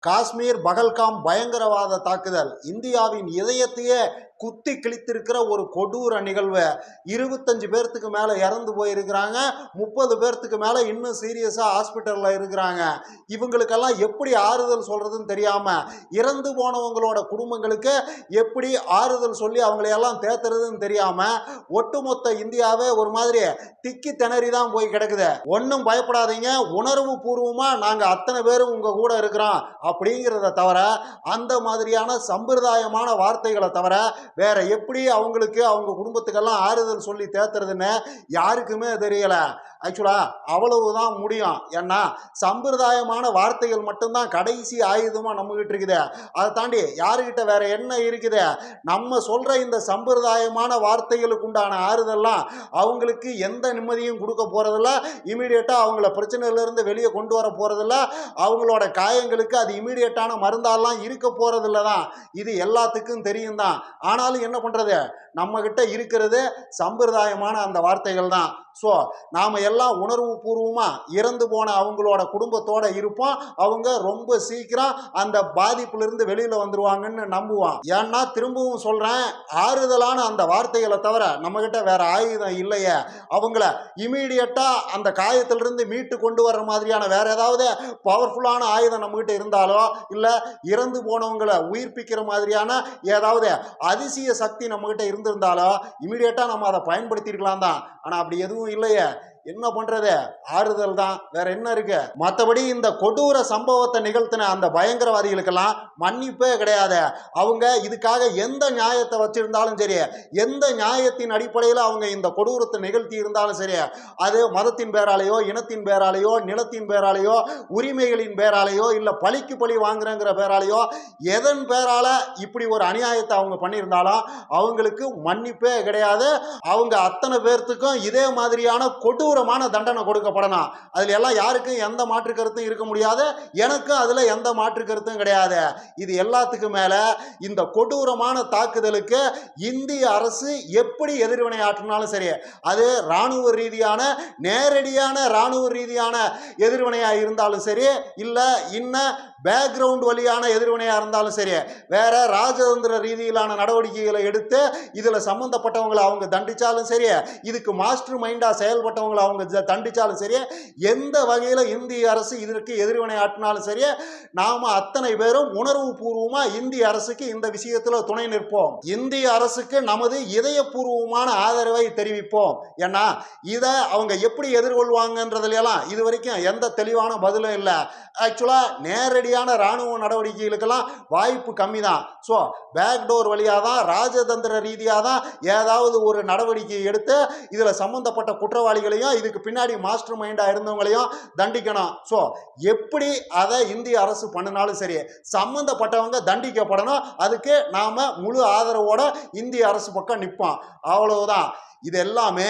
காஷ்மீர் பகல்காம் பயங்கரவாத தாக்குதல். இந்தியாவின் இதயத்தையே குத்தி கிழித்திருக்கிற ஒரு கொடூர நிகழ்வு. இருபத்தஞ்சு பேர்த்துக்கு மேலே இறந்து போயிருக்கிறாங்க. முப்பது பேர்த்துக்கு மேலே இன்னும் சீரியஸாக ஹாஸ்பிட்டலில் இருக்கிறாங்க. இவங்களுக்கெல்லாம் எப்படி ஆறுதல் சொல்கிறதுன்னு தெரியாமல் இறந்து போனவங்களோட குடும்பங்களுக்கு எப்படி ஆறுதல் சொல்லி அவங்களையெல்லாம் தேத்துறதுன்னு தெரியாமல் ஒட்டுமொத்த இந்தியாவே ஒரு மாதிரி திக்கி திணறி தான் போய் கிடக்குது. ஒன்றும் பயப்படாதீங்க. உணர்வு பூர்வமாக நாங்கள் அத்தனை பேரும் உங்கள் கூட இருக்கிறோம். அப்படிங்கிறத தவிர அந்த மாதிரியான சம்பிரதாயமான வார்த்தைகளை தவிர வேற எப்படி அவங்களுக்கு அவங்க குடும்பத்துக்கெல்லாம் ஆறுதல் சொல்லி தேத்துறதுன்னு யாருக்குமே தெரியல. ஆக்சுவலா அவ்வளவுதான் முடியும். ஏன்னா சம்பிரதாயமான வார்த்தைகள் மட்டும்தான் கடைசி ஆயுதமாக நம்மகிட்ட இருக்குது. அதை தாண்டி யாருக்கிட்ட வேற என்ன இருக்குது? நம்ம சொல்ற இந்த சம்பிரதாயமான வார்த்தைகளுக்கு உண்டான ஆறுதல்லாம் அவங்களுக்கு எந்த நிம்மதியும் கொடுக்க போறதில்ல. இமீடியட்டாக அவங்கள பிரச்சனையிலேருந்து வெளியே கொண்டு வர போறதில்ல. அவங்களோட காயங்களுக்கு அது இமீடியட்டான மருந்தாலாம் இருக்க போறதில்ல தான் இது எல்லாத்துக்கும் தெரியும் தான் ஆனாலும் என்ன பண்றது? நம்ம கிட்ட இருக்கிறது சம்பிரதாயமான அந்த வார்த்தைகள் தான் ஸோ நாம் எல்லாம் உணர்வு பூர்வமாக இறந்து போன அவங்களோட குடும்பத்தோடு இருப்போம். அவங்க ரொம்ப சீக்கிரம் அந்த பாதிப்புலேருந்து வெளியில் வந்துடுவாங்கன்னு நம்புவோம். ஏன்னா திரும்பவும் சொல்கிறேன் ஆறுதலான அந்த வார்த்தைகளை தவிர நம்மக்கிட்ட வேறு ஆயுதம் இல்லையே. அவங்கள இமீடியட்டாக அந்த காயத்திலிருந்து மீட்டு கொண்டு வர்ற மாதிரியான வேறு ஏதாவது பவர்ஃபுல்லான ஆயுதம் நம்மக்கிட்ட இருந்தாலோ இல்லை இறந்து போனவங்களை உயிர்ப்பிக்கிற மாதிரியான ஏதாவது அதிசய சக்தி நம்மக்கிட்ட இருந்திருந்தாலோ இமீடியட்டாக நம்ம அதை பயன்படுத்தியிருக்கலாம் தான். ஆனால் அப்படி எதுவும் இல்லையே. என்ன பண்றது? ஆறுதல் தான். வேற என்ன இருக்கு? மற்றபடி இந்த கொடூர சம்பவத்தை நிகழ்த்தின அந்த பயங்கரவாதிகளுக்கெல்லாம் மன்னிப்பே கிடையாது. அவங்க இதுக்காக எந்த நியாயத்தை வச்சிருந்தாலும் சரி எந்த நியாயத்தின் அடிப்படையில் அவங்க இந்த கொடூரத்தை நிகழ்த்தி இருந்தாலும் சரி அது மதத்தின் பேராலேயோ இனத்தின் பேராலேயோ நிலத்தின் பேராலேயோ உரிமைகளின் பேராலேயோ இல்லை பழிக்கு பழி வாங்குறங்கிற பேராலேயோ எதன் பேரால இப்படி ஒரு அநியாயத்தை அவங்க பண்ணியிருந்தாலும் அவங்களுக்கு மன்னிப்பே கிடையாது. அவங்க அத்தனை பேர்த்துக்கும் இதே மாதிரியான கொடூர கொடூரமான தண்டனை கொடுக்கப்படணும் அதில் எல்லாம் யாருக்கும் எந்த மாற்று கருத்தும் இருக்க முடியாது எனக்கும் அதில் எந்த மாற்று கருத்தும் கிடையாது. இது எல்லாத்துக்கும் மேலே இந்த கொடூரமான தாக்குதலுக்கு இந்திய அரசு எப்படி எதிர்வினை ஆற்றினாலும் சரி அது இராணுவ ரீதியான நேரடியான இராணுவ ரீதியான எதிர்வினையாக இருந்தாலும் சரி இல்லை இன்னும் பேக்ரவுண்ட் வழியான எதிர்வினையா இருந்தாலும் சரி வேற ராஜதந்திர ரீதியிலான நடவடிக்கைகளை எடுத்து இதுல சம்பந்தப்பட்டவங்களை அவங்க தண்டிச்சாலும் சரி இதுக்கு மாஸ்டர் மைண்டா செயல்பட்டவங்களை அவங்க தண்டிச்சாலும் சரி எந்த வகையில இந்திய அரசு இதற்கு எதிர்வினை ஆட்டினாலும் சரி நாம அத்தனை பேரும் உணர்வு பூர்வமா இந்திய அரசுக்கு இந்த விஷயத்துல துணை நிற்போம். இந்திய அரசுக்கு நமது இதயபூர்வமான ஆதரவை தெரிவிப்போம். ஏன்னா இதை அவங்க எப்படி எதிர்கொள்வாங்கன்றதுல எல்லாம் இது வரைக்கும் எந்த தெளிவான பதிலும் இல்லை. ஆக்சுவலா நேரடியான ராணுவ நடவடிக்கைகளுக்கெல்லாம் வாய்ப்பு கம்மி தான் ஸோ பேக்டோர் வழியாக தான் ராஜதந்திர ரீதியாக தான் ஏதாவது ஒரு நடவடிக்கை எடுத்து இதில் சம்மந்தப்பட்ட குற்றவாளிகளையும் இதுக்கு பின்னாடி மாஸ்டர் மைண்டாக இருந்தவங்களையும் தண்டிக்கணும். ஸோ எப்படி அதை இந்திய அரசு பண்ணினாலும் சரி சம்மந்தப்பட்டவங்க தண்டிக்கப்படணும். அதுக்கு நாம் முழு ஆதரவோட இந்திய அரசு பக்கம் நிற்போம் அவ்வளவுதான். இது எல்லாமே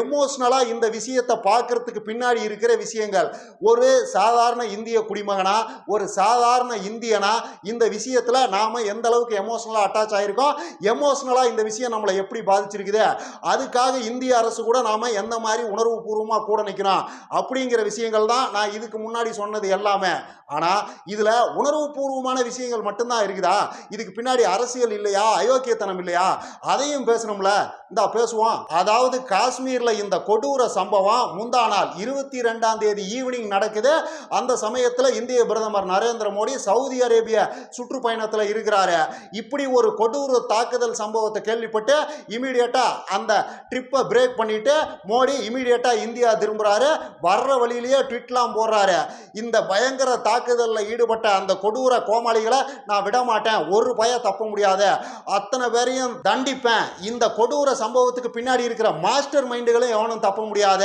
எமோஷ்னலாக இந்த விஷயத்தை பார்க்கறதுக்கு பின்னாடி இருக்கிற விஷயங்கள். ஒரு சாதாரண இந்திய குடிமகனா ஒரு சாதாரண இந்தியனா இந்த விஷயத்தில் நாம் எந்த அளவுக்கு எமோஷ்னலாக அட்டாச் ஆகிருக்கோம் எமோஷ்னலாக இந்த விஷயம் நம்மளை எப்படி பாதிச்சிருக்குது? அதுக்காக இந்திய அரசு கூட நாம் எந்த மாதிரி உணர்வு பூர்வமாக கூட நிற்கிறோம் அப்படிங்கிற விஷயங்கள் தான் நான் இதுக்கு முன்னாடி சொன்னது எல்லாமே. ஆனால் இதில் உணர்வு பூர்வமான விஷயங்கள் மட்டும்தான் இருக்குதா? இதுக்கு பின்னாடி அரசியல் இல்லையா? அயோக்கியத்தனம் இல்லையா? அதையும் பேசணும்ல. இந்தா பேசுவோம். அதாவது காஷ்மீரில் இந்த கொடூர சம்பவம் முந்தா நாள் இருபத்தி ரெண்டாம் தேதி ஈவினிங் நடக்குது. அந்த சமயத்தில் இந்திய பிரதமர் நரேந்திர மோடி சவுதி அரேபிய சுற்றுப்பயணத்தில் இருக்கிறாரு. இப்படி ஒரு கொடூர தாக்குதல் சம்பவத்தை கேள்விப்பட்டு இமீடியட்டாக அந்த ட்ரிப்பை பிரேக் பண்ணிட்டு மோடி இமீடியட்டாக இந்தியா திரும்புகிறாரு வர்ற வழியிலேயே ட்விட்லாம் போடுறாரு. இந்த பயங்கர தாக்குதலில் ஈடுபட்ட அந்த கொடூர கோமாளிகளை நான் விட மாட்டேன் ஒரு பய தப்ப முடியாது. அத்தனை பேரையும் தண்டிப்பேன். இந்த கொடூர சம்பவத்துக்கு பின்னாடி இருக்கிற மாஸ்டர் மைண்டுகளும் எவனும் தப்ப முடியாத.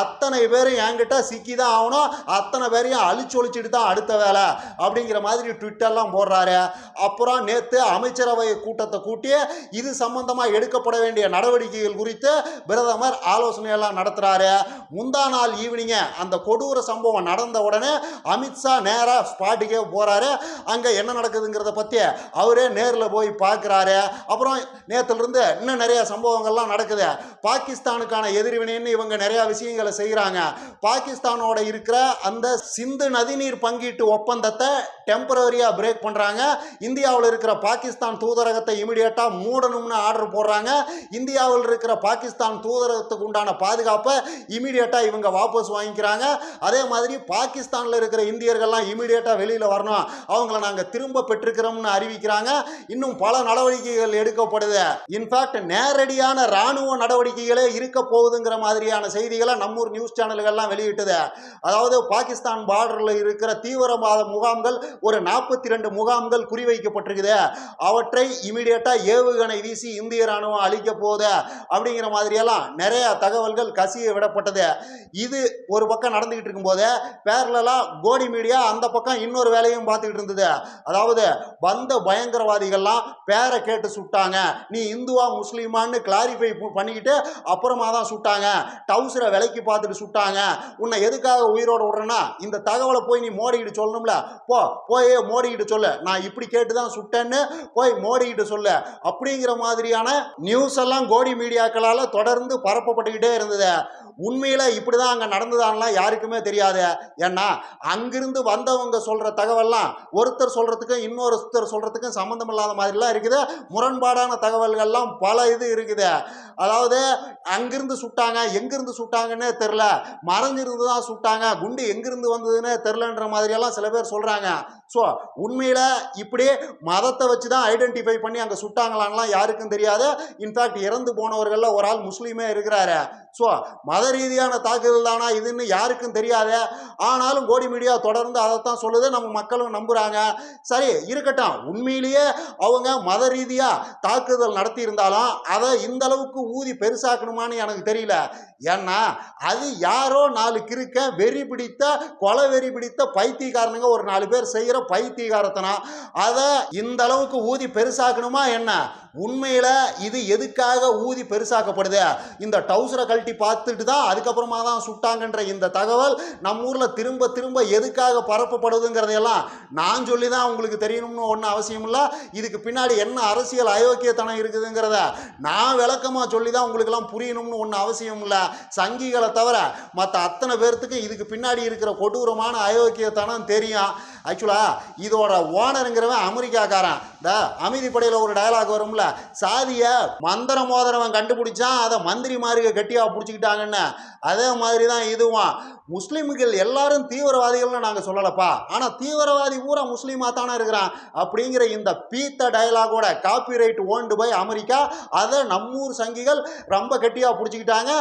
அத்தனை பேரும் என்கிட்ட சிக்கி தான் ஆகணும். அத்தனை பேரையும் அழிச்சு ஒழிச்சிட்டு தான் அடுத்த வேலை. அப்படிங்கிற மாதிரி ட்விட்டர்லாம் போடுறாரு. அப்புறம் நேற்று அமைச்சரவை கூட்டத்தை கூட்டி இது சம்பந்தமாக எடுக்கப்பட வேண்டிய நடவடிக்கைகள் குறித்து பிரதமர் ஆலோசனையெல்லாம் நடத்துகிறாரு முந்தா நாள் ஈவினிங்க அந்த கொடூர சம்பவம் நடந்த உடனே அமித்ஷா நேராக ஸ்பாட்டுக்கே போகிறாரு அங்கே என்ன நடக்குதுங்கிறத பற்றி அவரே நேரில் போய் பார்க்குறாரு. அப்புறம் நேற்றுலேருந்து இன்னும் நிறைய சம்பவங்கள்லாம் நடக்குது. பாகிஸ்தானுக்கான எதிர்வினைன்னு இவங்க நிறைய விஷயங்களை செய்கிறாங்க பாகிஸ்தானோட இருக்கிற அந்த சிந்து நதிநீர் பங்கீட்டு ஒப்பந்தத்தை டெம்பரரியாக பிரேக் பண்ணுறாங்க இந்தியாவில் இருக்கிற பாகிஸ்தான் தூதரகத்தை இமிடியேட்டாக மூடணும்னு ஆர்டர் போடுறாங்க. இந்தியாவில் இருக்கிற பாகிஸ்தான் தூதரகத்துக்கு உண்டான பாதுகாப்பை இமிடியேட்டாக இவங்க வாபஸ் வாங்கிக்கிறாங்க. அதே மாதிரி பாகிஸ்தானில் இருக்கிற இந்தியர்கள்லாம் இமிடியேட்டாக வெளியில் வரணும். அவங்கள நாங்கள் திரும்ப பெற்றுக்கிறோம்னு அறிவிக்கிறாங்க. இன்னும் பல நடவடிக்கைகள் எடுக்கப்படுது. இன்ஃபேக்ட் நேரடியான ராணுவ நடவடிக்கைகளே இருக்க போகுதுங்கிற மாதிரியான செய்திகளை நம்மூர் நியூஸ் சேனல்கள்லாம் வெளியிட்டது. அதாவது பாகிஸ்தான் பார்டரில் இருக்கிற தீவிரவாத முகாம்கள் ஒரு நாற்பத்தி ரெண்டு முகாம்கள் குறிவைக்கப்பட்டிருக்குது. அவற்றை இமிடியேட்டாக ஏவுகணை வீசி இந்திய ராணுவம் அழிக்க போகுது அப்படிங்கிற மாதிரியெல்லாம் நிறைய தகவல்கள் கசிய விடப்பட்டது. இது ஒரு பக்கம் நடந்துகிட்டு இருக்கும்போது பேரலாக கோடி மீடியா அந்த பக்கம் இன்னொரு வேலையும் பார்த்துக்கிட்டு இருந்தது. அதாவது வந்த பயங்கரவாதிகள்லாம் பேரை கேட்டு சுட்டாங்க. நீ இந்துவா முஸ்லீமான்னு கிளாரிஃபை பண்ணிக்கிட்டு அப்புறமா தான் சுட்டாங்க. டவுசரை விலைக்கு பார்த்துட்டு சுட்டாங்க. உன்னை எதுக்காக உயிரோடு விடுறேன்னா இந்த தகவலை போய் நீ மோடிக்கிட்டு சொல்லணும்ல. போ போய் மோடிக்கிட்டு சொல்லு. நான் இப்படி கேட்டு தான் சுட்டேன்னு போய் மோடிக்கிட்டு சொல்லு. அப்படிங்கிற மாதிரியான நியூஸ் எல்லாம் கோடி மீடியாக்களால் தொடர்ந்து பரப்பப்பட்டுக்கிட்டே இருந்தது. உண்மையில் இப்படி தான் அங்கே நடந்ததான்லாம் யாருக்குமே தெரியாது. ஏன்னா அங்கிருந்து வந்தவங்க சொல்கிற தகவல்லாம் ஒருத்தர் சொல்கிறதுக்கும் இன்னொருத்தர் சொல்கிறதுக்கும் சம்மந்தம் இல்லாத மாதிரிலாம் இருக்குது. முரண்பாடான தகவல்கள்லாம் பல இது இருக்குது. அதாவது அங்கிருந்து சுட்டாங்க எங்கிருந்து சுட்டாங்கன்னே தெரில மறைஞ்சிருந்து தான் சுட்டாங்க. குண்டு எங்கிருந்து வந்ததுன்னே தெரிலன்ற மாதிரியெல்லாம் சில பேர் சொல்கிறாங்க ஸோ உண்மையில் இப்படி மதத்தை வச்சு தான் ஐடென்டிஃபை பண்ணி அங்கே சுட்டாங்களான்லாம் யாருக்கும் தெரியாது. இன்ஃபேக்ட் இறந்து போனவர்களில் ஒரு ஆள் முஸ்லீமே இருக்கிறாரு. ஸோ மத ரீதியான தாக்குதல் தானா இதுன்னு யாருக்கும் தெரியாது. ஆனாலும் கோடி மீடியா தொடர்ந்து அதைத்தான் சொல்லுது. நம்ம மக்களும் நம்புகிறாங்க சரி இருக்கட்டும். உண்மையிலேயே அவங்க மத ரீதியாக தாக்குதல் நடத்தி இருந்தாலும் அதை இந்த அளவுக்கு ஊதி பெருசாக்கணுமான்னு எனக்கு தெரியல. ஏன்னா அது யாரோ நாலு கிறுக்க வெறி பிடித்த கொலை வெறி பிடித்த பைத்தியக்காரனுங்க ஒரு நாலு பேர் செய்கிற பைத்தியகாரத்தனம். அதை இந்த அளவுக்கு ஊதி பெருசாக்கணுமா என்ன? உண்மையில் இது எதுக்காக ஊதி பெருசாக்கப்படுது? இந்த டவுசரை கழட்டி பார்த்துட்டு தான் அதுக்கப்புறமா தான் சுட்டாங்கன்ற இந்த தகவல் நம்ம ஊரில் திரும்ப திரும்ப எதுக்காக பரப்பப்படுதுங்கிறதையெல்லாம் நான் சொல்லி தான் உங்களுக்கு தெரியணும்னு ஒன்றும் அவசியம் இல்லை. இதுக்கு பின்னாடி என்ன அரசியல் அயோக்கியத்தனம் இருக்குதுங்கிறத நான் விளக்கமாக சொல்லி தான் உங்களுக்கெல்லாம் புரியணும்னு ஒன்றும் அவசியம் இல்லை. சங்கிகளை தவிர மற்ற அத்தனை பேர்த்துக்கு இதுக்கு பின்னாடி இருக்கிற கொடூரமான அயோக்கியத்தனம் தெரியும். ஆக்சுவலாக இதோட ஓனருங்கிறவன் அமெரிக்காக்காரன். இந்த அமைதிப்படையில் ஒரு டயலாக் வரும்ல. சாதியை மந்திர மோதிரவன் கண்டுபிடிச்சான் அதை மந்திரி மாதிரி கட்டியாக பிடிச்சிக்கிட்டாங்கன்னு. அதே மாதிரி தான் இதுவும். முஸ்லீம்கள் எல்லாரும் தீவிரவாதிகள்னு நாங்கள் சொல்லலப்பா. ஆனால் தீவிரவாதி பூரா முஸ்லீமாக தானே இருக்கிறான். அப்படிங்கிற இந்த பீத்த டயலாகோட காப்பிரைட் ஓண்டு போய் அமெரிக்கா அதை நம்மூர் சங்கிகள் ரொம்ப கெட்டியாக பிடிச்சிக்கிட்டாங்க.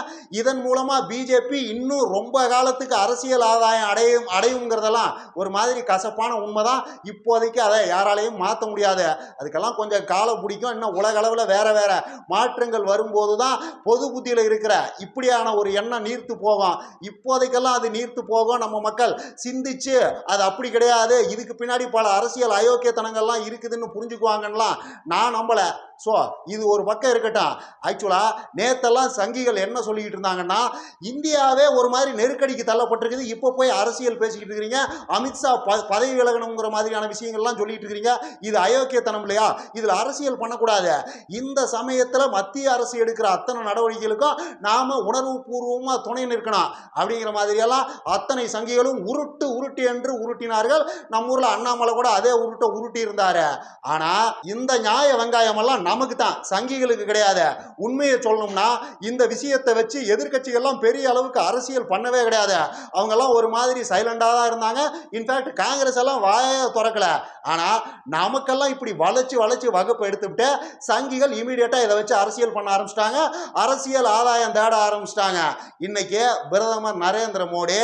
இதன் மூலமாக பிஜேபி இன்னும் ரொம்ப காலத்துக்கு அரசியல் ஆதாயம் அடையும் அடையுங்கிறதெல்லாம் ஒரு மாதிரி கசப்பான உண்மைதான். இப்போதைக்கு அதை யாராலையும் மாற்ற முடியாது. அதுக்கெல்லாம் கொஞ்சம் காலம் பிடிக்கும். இன்னும் உலக அளவில் வேற வேற மாற்றங்கள் வரும்போது தான் பொது புத்தியில் இருக்கிற இப்படியான ஒரு எண்ணம் நீர்த்து போகும். இப்போதைக்கெல்லாம் அது நீர்த்து போகும். நம்ம மக்கள் சிந்திச்சு அது அப்படி கிடையாது. இதுக்கு பின்னாடி பல அரசியல் அயோக்கியத்தனங்கள்லாம் இருக்குதுன்னு புரிஞ்சுக்குவாங்கலாம் நான் நம்பலை. ஸோ இது ஒரு பக்கம் இருக்கட்டும். ஆக்சுவலாக நேத்தெல்லாம் சங்கிகள் என்ன சொல்லிக்கிட்டு இருந்தாங்கன்னா இந்தியாவே ஒரு மாதிரி நெருக்கடிக்கு தள்ளப்பட்டிருக்குது. இப்போ போய் அரசியல் பேசிக்கிட்டு இருக்கிறீங்க. அமித்ஷா ப பதவி விலகணுங்கிற மாதிரியான விஷயங்கள்லாம் சொல்லிட்டு இருக்கிறீங்க இது அயோக்கியத்தனம் இல்லையா? இதில் அரசியல் பண்ணக்கூடாது. இந்த சமயத்தில் மத்திய அரசு எடுக்கிற அத்தனை நடவடிக்கைகளுக்கும் நாம் உணர்வு பூர்வமாக துணை நிற்கணும். அப்படிங்கிற மாதிரியெல்லாம் அத்தனை சங்கிகளும் உருட்டு உருட்டு என்று உருட்டினார்கள். நம்ம ஊரில் அண்ணாமலை கூட அதே உருட்டை உருட்டி இருந்தார் ஆனால் இந்த நியாய வெங்காயமெல்லாம் நமக்கு தான் சங்கிகளுக்கு கிடையாது. உண்மையை சொல்லணும்னா இந்த விஷயத்தை வச்சு எதிர்கட்சிகள்லாம் பெரிய அளவுக்கு அரசியல் பண்ணவே கிடையாது. அவங்கெல்லாம் ஒரு மாதிரி சைலண்டாக தான் இருந்தாங்க. இன்ஃபேக்ட் காங்கிரஸ் எல்லாம் வாயை திறக்கல. ஆனால் நமக்கெல்லாம் இப்படி வளைச்சு வளைச்சு வகுப்பு எடுத்துவிட்டு சங்கிகள் இமீடியட்டாக இதை வச்சு அரசியல் பண்ண ஆரம்பிச்சிட்டாங்க. அரசியல் ஆதாயம் தேட ஆரம்பிச்சிட்டாங்க. இன்னைக்கு பிரதமர் நரேந்திர மோடி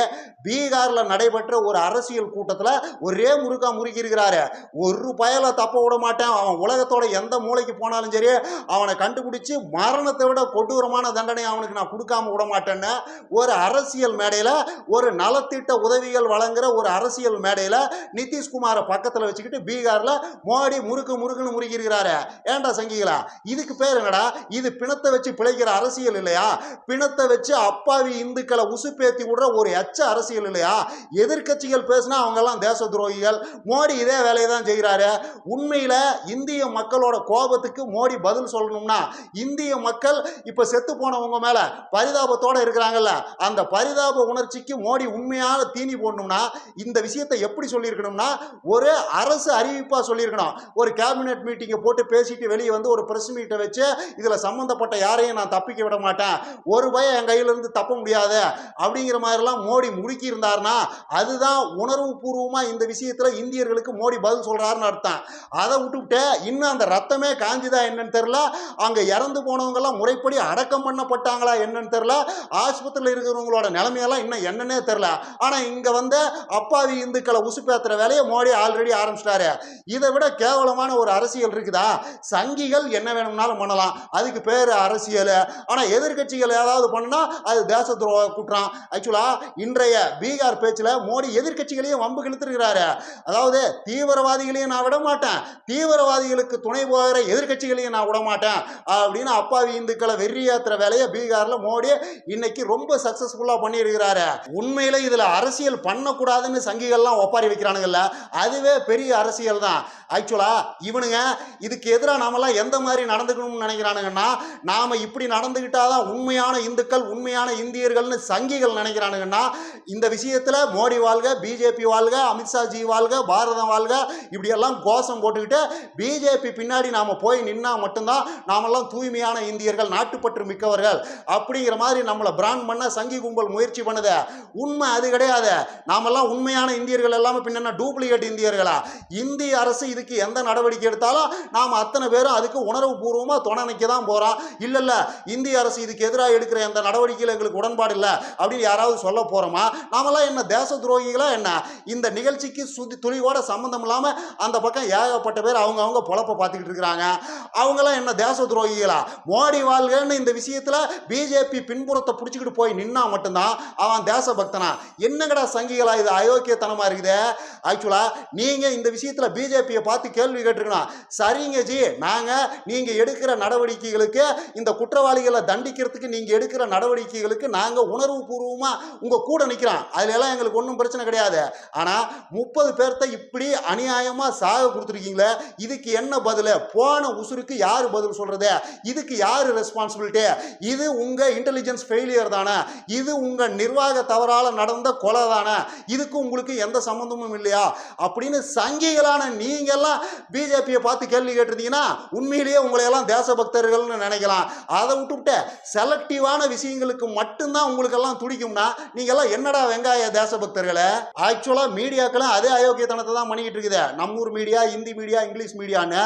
பீகாரில் நடைபெற்ற ஒரு அரசியல் கூட்டத்தில் ஒரே முறுக்கா முறுக்கியிருக்கிறாரு. ஒரு பயலை தப்ப விட மாட்டேன். அவன் உலகத்தோட எந்த மூலைக்கு போனாலும் சரி அவனை கண்டுபிடிச்சி மரணத்தை விட கொடூரமான தண்டனை அவனுக்கு நான் கொடுக்காம விட மாட்டேன்னு ஒரு அரசியல் மேடையில் ஒரு நலத்திட்ட உதவிகள் வழங்குற ஒரு அரசியல் மேடையில் நிதிஷ்குமாரை பக்கத்தில் வச்சுக்கிட்டு பீகார்ல மோடி முறுக்கு முறுக்குன்னு முறுக்கியிருக்கிறாரு. ஏன்டா சங்கிகளா? இதுக்கு பேர் என்னடா? இது பிணத்தை வச்சு பிழைக்கிற அரசியல் இல்லையா? பிணத்தை வச்சு அப்பாவி இந்துக்களை உசுப்பேத்தி விடுற ஒரு எச்ச அரசியல் இல்லையா? எதிர்க்கட்சிகள் பேசினா அவங்கெல்லாம் தேச துரோகிகள். மோடி இதே வேலையை தான் செய்கிறாரு உண்மையில இந்திய மக்களோட கோபத்துக்கு மோடி பதில் சொல்லணும்னா இந்திய மக்கள் இப்ப செத்து போனவங்க மேல பரிதாபத்தோட இருக்கிறாங்கல்ல அந்த பரிதாப உணர்ச்சிக்கு மோடி உண்மையான தீனி போடணும்னா இந்த விஷயத்தை எப்படி சொல்லி சொல்லியிருக்கணும்னா ஒரு அரசு அறிவிப்பா சொல்லியிருக்கணும். ஒரு கேபினெட் மீட்டிங்கை போட்டு பேசிட்டு வெளியே வந்து ஒரு ப்ரெஸ் மீட்டை வச்சு இதுல சம்பந்தப்பட்ட யாரையும் நான் தப்பிக்க விட மாட்டேன். ஒரு பயம் என் கையிலிருந்து தப்ப முடியாது. அப்படிங்கிற மாதிரிலாம் மோடி முடுக்கி இருந்தாருன்னா அதுதான் உணர்வு பூர்வமாக இந்த விஷயத்தில் இந்தியர்களுக்கு மோடி பதில் சொல்றாருன்னு அர்த்தம். அதை விட்டுவிட்டு இன்னும் அந்த ரத்தமே காஞ்சிதா என்னன்னு தெரில அங்க இறந்து போனவங்க எல்லாம் முறைப்படி அடக்கம் பண்ணப்பட்டாங்களா என்னன்னு தெரியல. ஆஸ்பத்திரியில் இருக்கிறவங்களோட நிலைமையெல்லாம் இன்னும் என்னன்னே தெரில ஆனா இங்க வந்து அப்பாவி இந்துக்களை பேத்துற வேலையை மோடி ஆல்ரெடி ஆரம்பிச்சிட்டாரு. இதை விட கேவலமான ஒரு அரசியல் இருக்குதா? சங்கிகள் என்ன வேணும்னாலும் பண்ணலாம். அதுக்கு பேர் அரசியல். ஆனால் எதிர்க்கட்சிகள் ஏதாவது பண்ணால் அது தேச துரோக குற்றம் ஆக்சுவலா இன்றைய பீகார் பேச்சில் மோடி எதிர்க்கட்சிகளையும் வம்பு கிழித்துருக்கிறாரு. அதாவது தீவிரவாதிகளையும் நான் விட மாட்டேன் தீவிரவாதிகளுக்கு துணை போகிற எதிர்க்கட்சிகளையும் நான் விட மாட்டேன் அப்படின்னு அப்பாவி இந்துக்களை வெறியாத்துற வேலையை பீகாரில் மோடி இன்னைக்கு ரொம்ப சக்ஸஸ்ஃபுல்லாக பண்ணியிருக்கிறாரு. உண்மையில் இதில் அரசியல் பண்ணக்கூடாதுன்னு சங்கிகள்லாம் ஒப்பாரி வைக்கிறானுங்கல்ல அதுவே பெரிய அரசியல் தான். ஆக்சுவலா இவனுங்க இதுக்கு எதிராக நாமெல்லாம் எந்த மாதிரி நடந்துக்கணும்னு நினைக்கிறானுங்கன்னா நாம இப்படி நடந்துக்கிட்டாதான் உண்மையான இந்துக்கள் உண்மையான இந்தியர்கள்னு சங்கிகள் நினைக்கிறானுங்கன்னா இந்த விஷயத்துல மோடி வாழ்க பிஜேபி வாழ்க அமித்ஷா ஜி வாழ்க பாரதம் வாழ்க இப்படியெல்லாம் கோஷம் போட்டுக்கிட்டு பிஜேபி பின்னாடி நாம போய் நின்னா மட்டும்தான் நாமெல்லாம் தூய்மையான இந்தியர்கள் நாட்டுப்பற்று மிக்கவர்கள் அப்படிங்கிற மாதிரி நம்மளை பிராண்ட் பண்ண சங்கி கும்பல் முயற்சி பண்ணுது. உண்மை அது கிடையாது. நாமெல்லாம் உண்மையான இந்தியர்கள் எல்லாமே பின்னா டூப்ளிகேட் இந்தியர்களா? இந்திய அரசு இதுக்கு எந்த நடவடிக்கை எடுத்தாலும் நாம் அத்தனை பேரும் அதுக்கு உணர்வு பூர்வமாக துணை தான் போகிறோம் இல்லை இல்லை இந்திய அரசு இதுக்கு எதிராக எடுக்கிற எந்த நடவடிக்கையில் எங்களுக்கு உடன்பாடு இல்லை அப்படின்னு யாராவது சொல்ல போகிறோமா நாமெல்லாம் என்ன தேச துரோகிகளா என்ன? இந்த நிகழ்ச்சிக்கு சுதி துணிவோட சம்மந்தம் இல்லாமல் அந்த பக்கம் ஏகப்பட்ட பேர் அவங்க அவங்க பொழப்ப பார்த்துக்கிட்டு இருக்கிறாங்க. அவங்களாம் என்ன தேச துரோகிகளா? மோடி வாழ்கன்னு இந்த விஷயத்தில் பிஜேபி பின்புறத்தை பிடிச்சிக்கிட்டு போய் நின்னா மட்டும்தான் அவன் தேசபக்தனா? என்னங்கடா சங்கிகளா இது? அயோக்கியத்தனமாக இருக்குது? ஆக்சுவலா நீங்க இந்த விஷயத்துல பிஜேபியை பார்த்து கேள்வி கேட்டிருக்கணும். சரிங்க ஜி. நாங்க நீங்க எடுக்கிற நடவடிக்கைகளுக்கு இந்த குற்றவாளிகளை தண்டிக்கிறதுக்கு நீங்க எடுக்கிற நடவடிக்கைகளுக்கு நாங்க உணர்வு பூர்வமா உங்க கூட நிக்கிறோம். அதுல எல்லாம் எங்களுக்கு ஒன்றும் பிரச்சனை கிடையாது. ஆனா முப்பது பேர்த்த இப்படி அநியாயமா சாக கொடுத்துருக்கீங்களே இதுக்கு என்ன பதில்? போன உசுருக்கு யார் பதில் சொல்றது? இதுக்கு யார் ரெஸ்பான்சிபிலிட்டி இது உங்க இன்டெலிஜென்ஸ் ஃபெயிலியர் தானே? இது உங்க நிர்வாக தவறால நடந்த கொலை தானே? இதுக்கு உங்களுக்கு எந்த சம்மந்தமும் இல்லையா? அப்படின்னு சங்கிகளான நீங்கள்லாம் பிஜேபியை பார்த்து கேள்வி கேட்டிருந்தீங்கன்னா உண்மையிலேயே உங்களை எல்லாம் தேசபக்தர்கள்னு நினைக்கலாம். அதை விட்டுவிட்டு செலக்டிவான விஷயங்களுக்கு மட்டும்தான் உங்களுக்கெல்லாம் துடிக்கும்னா நீங்கள்லாம் என்னடா வெங்காய தேசபக்தர்களே? ஆக்சுவலாக மீடியாக்களும் அதே அயோக்கியத்தனத்தை தான் பண்ணிக்கிட்டு இருக்குது. நம்மூர் மீடியா ஹிந்தி மீடியா இங்கிலீஷ் மீடியான்னு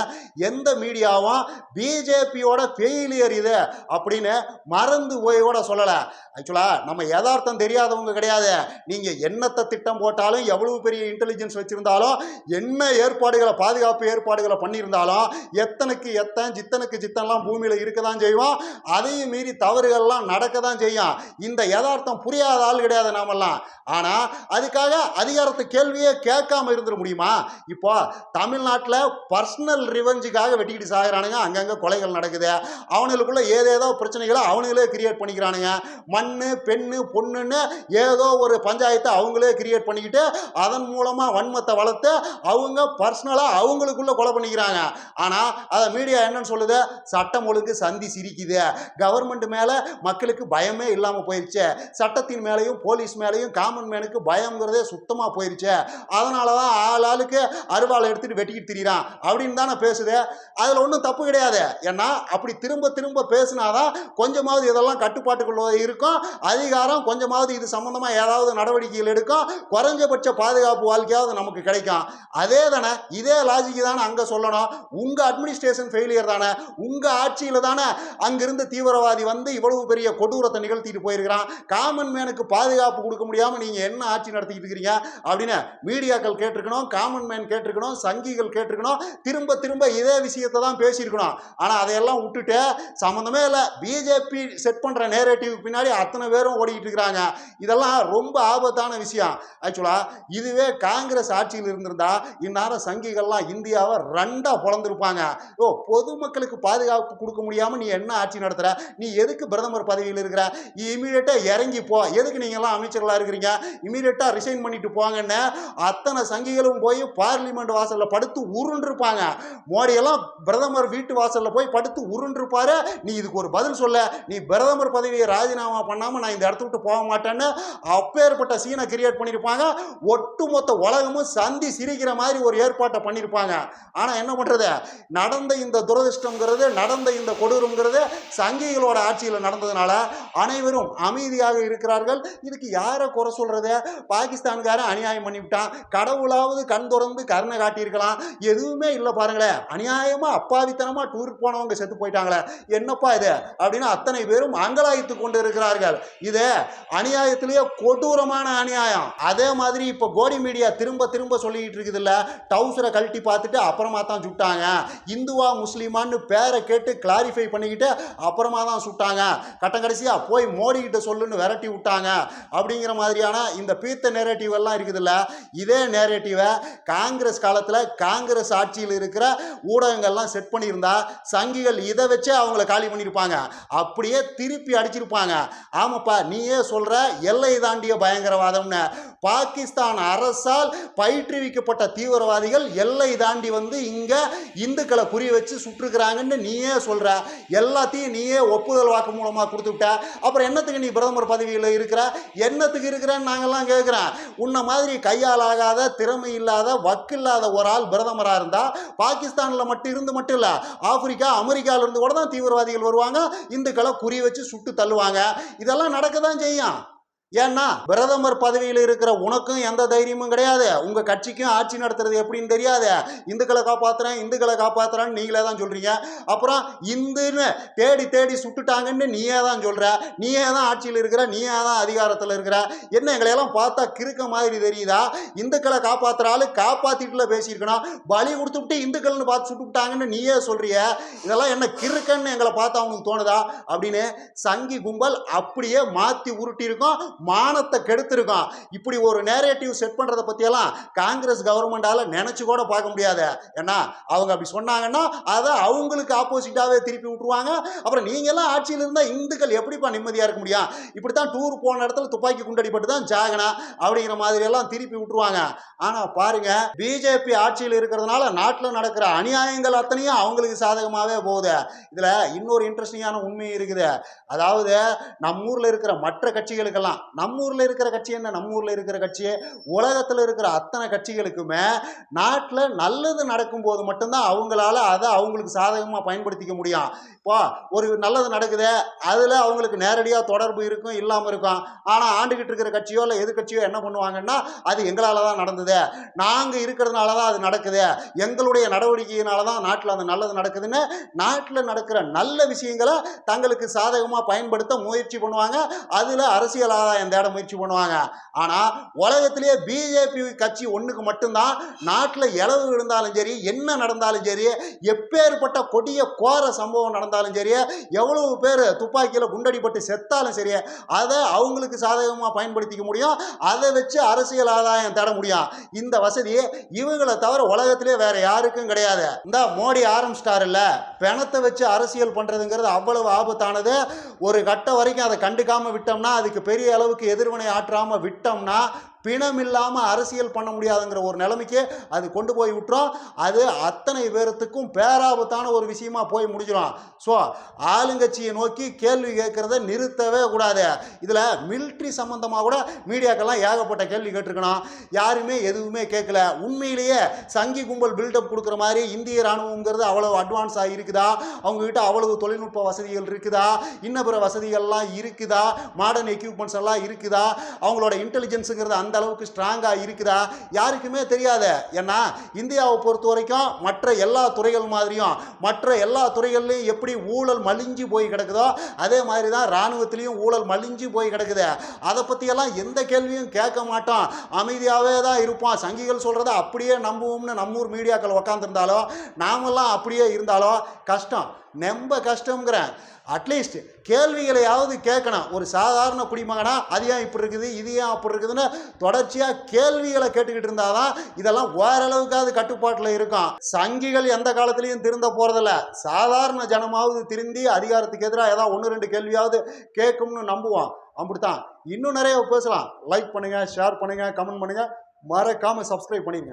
எந்த மீடியாவும் பிஜேபியோட ஃபெயிலியர் இது அப்படின்னு மறந்து ஓய்வோட சொல்லலை. ஆக்சுவலாக நம்ம யதார்த்தம் தெரியாதவங்க கிடையாது. நீங்கள் என்னத்தை திட்டம் போட்டாலும் எவ்வளவு பெரிய இன்டெலிஜென்ஸ் வச்சுருந்தாலும் என்ன ஏற்பாடுகளை பாதுகாப்பு ஏற்பாடுகளை பண்ணியிருந்தாலும் எத்தனுக்கு எத்தன் ஜித்தனுக்கு ஜித்தன்லாம் பூமியில் இருக்க தான் செய்வோம் அதையும் மீறி தவறுகள்லாம் நடக்க தான் செய்யும். இந்த யதார்த்தம் புரியாத ஆள் கிடையாது நாமெல்லாம். ஆனால் அதுக்காக அதிகாரத்தை கேள்வியே கேட்காம இருந்துட முடியுமா? இப்போ தமிழ்நாட்டில் பர்சனல் ரிவெஞ்சுக்காக வெட்டிக்கிட்டு சாகிறானுங்க. அங்கங்கே கொலைகள் நடக்குது. அவனுக்குள்ள ஏதேதோ பிரச்சனைகளை அவனுங்களே கிரியேட் பண்ணிக்கிறானுங்க. மண் பெண்ணு பொண்ணுன்னு ஏதோ ஒரு பஞ்சாயத்தை அவங்களே கிரியேட் பண்ணிக்கிட்டு அதன் மூலம் மூலமாக வன்மத்தை வளர்த்து அவங்க பர்சனலாக அவங்களுக்குள்ளே கொலை பண்ணிக்கிறாங்க. ஆனால் அதை மீடியா என்னன்னு சொல்லுது? சட்டம் ஒழுங்கு சந்தி சிரிக்குது. கவர்மெண்ட் மேலே மக்களுக்கு பயமே இல்லாமல் போயிடுச்சு சட்டத்தின் மேலேயும் போலீஸ் மேலேயும் காமன் மேனுக்கு பயங்கிறதே சுத்தமாக போயிடுச்சு அதனால தான் ஆள் ஆளுக்கு அருவாளை எடுத்துட்டு வெட்டிக்கிட்டு திரியிறான். அப்படின்னு தானே பேசுது. அதில் ஒன்றும் தப்பு கிடையாது. ஏன்னா அப்படி திரும்ப திரும்ப பேசினாதான் கொஞ்சமாவது இதெல்லாம் கட்டுப்பாட்டுக்குள்ள இருக்கும். அதிகாரம் கொஞ்சமாவது இது சம்மந்தமாக ஏதாவது நடவடிக்கைகள் எடுக்கும். குறைஞ்சபட்ச பாதுகாப்பு வாழ்க்கையாவது நமக்கு கிடைக்கும். அதே தானே இதே லாஜிக்கு லாஜிக் தானே அங்கே சொல்லணும். உங்கள் அட்மினிஸ்ட்ரேஷன் ஃபெயிலியர் தானே உங்கள் ஆட்சியில் தானே அங்கிருந்து தீவிரவாதி வந்து இவ்வளவு பெரிய கொடூரத்தை நிகழ்த்திட்டு போயிருக்கிறான். காமன் மேனுக்கு பாதுகாப்பு கொடுக்க முடியாமல் நீங்கள் என்ன ஆட்சி நடத்திக்கிட்டு இருக்கிறீங்க அப்படின்னு மீடியாக்கள் கேட்டிருக்கணும் காமன் மேன் கேட்டிருக்கணும் சங்கிகள் கேட்டிருக்கணும் திரும்ப திரும்ப இதே விஷயத்தை தான் பேசியிருக்கணும். ஆனால் அதையெல்லாம் விட்டுட்டு சம்மந்தமே இல்லை பிஜேபி செட் பண்ணுற நேரேட்டிவ் பின்னாடி அத்தனை பேரும் ஓடிக்கிட்டு இருக்கிறாங்க. இதெல்லாம் ரொம்ப ஆபத்தான விஷயம். ஆக்சுவலாக இதுவே காங்கிரஸ் ஆட்சியில் இருந்திருந்தா இந்நேரம் சங்கிகள்லாம் இந்தியாவை ரெண்டாக பொழந்திருப்பாங்க ஓ பொதுமக்களுக்கு பாதுகாப்பு கொடுக்க முடியாமல் நீ என்ன ஆட்சி நடத்துகிற நீ எதுக்கு பிரதமர் பதவியில் இருக்கிற? இமீடியட்டாக இறங்கி போ. எதுக்கு நீங்கள்லாம் அமைச்சர்களாக இருக்கிறீங்க? இமீடியட்டாக ரிசைன் பண்ணிட்டு போங்கன்னு அத்தனை சங்கிகளும் போய் பார்லிமெண்ட் வாசலில் படுத்து உருண்டிருப்பாங்க. மோடியெல்லாம் பிரதமர் வீட்டு வாசலில் போய் படுத்து உருண்டிருப்பாரு. நீ இதுக்கு ஒரு பதில் சொல்ல. நீ பிரதமர் பதவியை ராஜினாமா பண்ணாமல் நான் இந்த இடத்த விட்டு போக மாட்டேன்னு அப்பேற்பட்ட சீனை கிரியேட் பண்ணியிருப்பாங்க. ஒட்டுமொத்த உலகமும் சந்தி சிரிக்கிற மாதிரி ஒரு ஏற்பாட்டை பண்ணியிருப்பாங்க. ஆனால் என்ன பண்ணுறது நடந்த இந்த துரதிருஷ்டங்கிறது நடந்த இந்த கொடூரங்கிறது சங்கிகளோட ஆட்சியில் நடந்ததுனால அனைவரும் அமைதியாக இருக்கிறார்கள். இதுக்கு யாரை குறை சொல்கிறது பாகிஸ்தான்காரன் அநியாயம் பண்ணிவிட்டான். கடவுளாவது கண் திறந்து கருணை காட்டியிருக்கலாம். எதுவுமே இல்லை பாருங்களேன் அநியாயமா அப்பாவித்தனமா டூருக்கு போனவங்க செத்து போயிட்டாங்களே. என்னப்பா இது? அப்படின்னு அத்தனை பேரும் அங்கலாய்த்து கொண்டு இருக்கிறார்கள். இது அநியாயத்திலேயே கொடூரமான அநியாயம். அதே மாதிரி இப்போ கோடி மீடியா திரும்ப திரும்ப சொல்லிக்கிட்டு இருக்குதுல்ல டவுசரை கழட்டி பார்த்துட்டு அப்புறமா தான் சுட்டாங்க. இந்துவா முஸ்லீமான்னு பேரை கேட்டு கிளாரிஃபை பண்ணிக்கிட்டு அப்புறமா தான் சுட்டாங்க. கட்டங்கடைசியா போய் மோடி சொல்லுன்னு விரட்டி விட்டாங்க. அப்படிங்கிற மாதிரியான இந்த பீத்த நேரேட்டிவ் எல்லாம் இருக்குதுல்ல இதே நேரேட்டிவை காங்கிரஸ் காலத்தில் காங்கிரஸ் ஆட்சியில் இருக்கிற ஊடகங்கள்லாம் செட் பண்ணியிருந்தா சங்கிகள் இதை வச்சே அவங்கள காலி பண்ணியிருப்பாங்க. அப்படியே திருப்பி அடிச்சிருப்பாங்க. ஆமாப்பா நீயே சொல்கிற எல்லை தாண்டிய பயங்கரவாதம்னு. பாகிஸ்தான் அரசு அரசால் பயிற்றுவிக்கப்பட்ட தீவிரவாதிகள் எல்லை தாண்டி வந்து இங்கே இந்துக்களை குறி வச்சு சுட்டுருக்குறாங்கன்னு நீயே சொல்கிற எல்லாத்தையும் நீயே ஒப்புதல் வாக்கு மூலமா கொடுத்துவிட்ட. அப்புறம் என்னத்துக்கு நீ பிரதமர் பதவியில் இருக்கிற? என்னத்துக்கு இருக்கிறேன்னு நாங்கள்லாம் கேட்குறேன் உன்னை மாதிரி கையால் ஆகாத திறமை இல்லாத வக்கு இல்லாத ஒரு ஆள் பிரதமராக இருந்தால் பாகிஸ்தானில் மட்டும் இருந்து மட்டும் இல்லை ஆப்பிரிக்கா அமெரிக்காவிலிருந்து கூட தான் தீவிரவாதிகள் வருவாங்க இந்துக்களை குறி வச்சு சுட்டு தள்ளுவாங்க. இதெல்லாம் நடக்க தான் செய்யும். ஏன்னா பிரதமர் பதவியில் இருக்கிற உனக்கும் எந்த தைரியமும் கிடையாது. உங்க கட்சிக்கும் ஆட்சி நடத்துறது எப்படின்னு தெரியாது. இந்துக்களை காப்பாத்துறேன் இந்துக்களை காப்பாற்றுறேன்னு நீங்களே தான் சொல்றீங்க. அப்புறம் இந்துன்னு தேடி தேடி சுட்டுட்டாங்கன்னு நீயே தான் சொல்ற. நீயே தான் ஆட்சியில் இருக்கிற நீயே தான் அதிகாரத்தில் இருக்கிற. என்ன எங்களையெல்லாம் பார்த்தா கிறுக்க மாதிரி தெரியுதா? இந்துக்களை காப்பாற்றுற ஆள் காப்பாத்திட்டுல பேசியிருக்கணும். பலி கொடுத்துட்டு இந்துக்கள்னு பார்த்து சுட்டுவிட்டாங்கன்னு நீயே சொல்றிய. இதெல்லாம் என்ன கிறுக்கன்னு எங்களை பார்த்தா அவனுக்கு தோணுதா? அப்படின்னு சங்கி கும்பல் அப்படியே மாத்தி உருட்டி இருக்கும் மானத்தை கெடுத்திருக்கோம் இப்படி ஒரு நேரேட்டிவ் செட் பண்ணுறதை பற்றியெல்லாம் காங்கிரஸ் கவர்மெண்டால் நினச்சி கூட பார்க்க முடியாது. ஏன்னா அவங்க அப்படி சொன்னாங்கன்னா அதை அவங்களுக்கு ஆப்போசிட்டாகவே திருப்பி விட்டுருவாங்க. அப்புறம் நீங்களாம் ஆட்சியில் இருந்தால் இந்துக்கள் எப்படிப்பா நிம்மதியாக இருக்க முடியும்? இப்படி தான் டூர் போன இடத்துல துப்பாக்கி குண்டடிப்பட்டு தான் ஜாகனா அப்படிங்கிற மாதிரி எல்லாம் திருப்பி விட்டுருவாங்க. ஆனால் பாருங்க பிஜேபி ஆட்சியில் இருக்கிறதுனால நாட்டில் நடக்கிற அநியாயங்கள் அத்தனையும் அவங்களுக்கு சாதகமாகவே போகுது. இதில் இன்னொரு இன்ட்ரெஸ்டிங்கான உண்மை இருக்குது. அதாவது நம்ம ஊரில் இருக்கிற மற்ற கட்சிகளுக்கெல்லாம் நம்ம ஊர்ல இருக்கிற கட்சி என்ன? நம்ம ஊர்ல இருக்கிற கட்சி உலகத்துல இருக்கிற அத்தனை கட்சிகளுக்குமே நாட்டில் நல்லது நடக்கும்போது மட்டும்தான் அவங்களால அதை அவங்களுக்கு சாதகமாக பயன்படுத்திக்க முடியும். இப்போ ஒரு நல்லது நடக்குது அதில் அவங்களுக்கு நேரடியாக தொடர்பு இருக்கும் இல்லாமல் இருக்கும். ஆனால் ஆண்டுகிட்டு இருக்கிற கட்சியோ இல்லை எதிர்கட்சியோ என்ன பண்ணுவாங்கன்னா அது எங்களால் தான் நடந்தது. நாங்கள் இருக்கிறதுனால தான் அது நடக்குது. எங்களுடைய நடவடிக்கையினால தான் நாட்டில் அந்த நல்லது நடக்குதுன்னு நாட்டில் நடக்கிற நல்ல விஷயங்களை தங்களுக்கு சாதகமாக பயன்படுத்த முயற்சி பண்ணுவாங்க. அதில் அரசியல் ஆதாயம் தேட முயற்சி பண்ணுவாங்க. ஆனால் உலகத்திலேயே பிஜேபி கட்சி ஒன்றுக்கு மட்டும்தான் நாட்டில் இளவு இருந்தாலும் சரி என்ன நடந்தாலும் சரி எப்பேற்பட்ட கொடிய கோர சம்பவம் நடந்தாலும் சரி எவ்வளவு பேர் துப்பாக்கியில் குண்டடிப்பட்டு செத்தாலும் சரி அதை அவங்களுக்கு சாதகமாக பயன்படுத்திக்க முடியும். அதை வச்சு அரசியல் ஆதாயம் தேட முடியும். இந்த வசதி இவங்களை தவிர உலகத்திலே வேற யாருக்கும் கிடையாது. இந்த மோடி ஆரம்பிச்சிட்டார் இல்லை பிணத்தை வச்சு அரசியல் பண்ணுறதுங்கிறது அவ்வளவு ஆபத்தானது. ஒரு கட்டம் வரைக்கும் அதை கண்டுக்காமல் விட்டோம்னா அதுக்கு பெரிய அளவு அளவுக்கு எதிர்வினை ஆற்றாமல் விட்டோம்னா பிணம் இல்லாமல் அரசியல் பண்ண முடியாதுங்கிற ஒரு நிலைமைக்கு அது கொண்டு போய் விட்டுரும். அது அத்தனை பேர்த்துக்கும் பேராபத்தான ஒரு விஷயமா போய் முடிஞ்சிடும் ஸோ ஆளுங்கட்சியை நோக்கி கேள்வி கேட்குறத நிறுத்தவே கூடாது. இதில் மிலிட்ரி சம்மந்தமாக கூட மீடியாக்கெல்லாம் ஏகப்பட்ட கேள்வி கேட்டிருக்கணும். யாருமே எதுவுமே கேட்கல. உண்மையிலேயே சங்கி கும்பல் பில்டப் கொடுக்குற மாதிரி இந்திய ராணுவங்கிறது அவ்வளவு அட்வான்ஸாக இருக்குதா? அவங்கக்கிட்ட அவ்வளவு தொழில்நுட்ப வசதிகள் இருக்குதா? இன்ன பிற வசதிகள்லாம் இருக்குதா? மாடர்ன் எக்யூப்மெண்ட்ஸ் எல்லாம் இருக்குதா? அவங்களோட இன்டெலிஜென்ஸுங்கிறது அந்த அந்த அளவுக்கு ஸ்ட்ராங்காக இருக்குதா? யாருக்குமே தெரியாது. ஏன்னா இந்தியாவை பொறுத்த வரைக்கும் மற்ற எல்லா துறைகள் மாதிரியும் மற்ற எல்லா துறைகள்லையும் எப்படி ஊழல் மலிஞ்சு போய் கிடக்குதோ அதே மாதிரி தான் இராணுவத்திலையும் ஊழல் மலிஞ்சு போய் கிடக்குது. அதை பற்றியெல்லாம் எந்த கேள்வியும் கேட்க மாட்டோம் அமைதியாகவே தான் இருப்போம் சங்கிகள் சொல்கிறத அப்படியே நம்புவோம்னு நம்மூர் மீடியாக்கள் உக்காந்துருந்தாலோ நாமெல்லாம் அப்படியே இருந்தாலோ கஷ்டம். ரொம்ப கஷ்டங்கிறேன் அட்லீஸ்ட் கேள்விகளையாவது கேட்கணும். ஒரு சாதாரண குடிமகனா அது ஏன் இப்படி இருக்குது இது ஏன் அப்படி இருக்குதுன்னு தொடர்ச்சியாக கேள்விகளை கேட்டுக்கிட்டு இருந்தாதான் இதெல்லாம் ஓரளவுக்காவது கட்டுப்பாட்டில் இருக்கும். சங்கிகள் எந்த காலத்துலேயும் திருந்த போகிறதில்ல சாதாரண ஜனமாவது திருந்தி அதிகாரத்துக்கு எதிராக ஏதாவது ஒன்று ரெண்டு கேள்வியாவது கேட்கும்னு நம்புவோம். அப்படித்தான். இன்னும் நிறைய பேசலாம். லைக் பண்ணுங்கள் ஷேர் பண்ணுங்கள் கமெண்ட் பண்ணுங்கள் மறக்காமல் சப்ஸ்கிரைப் பண்ணிடுங்க.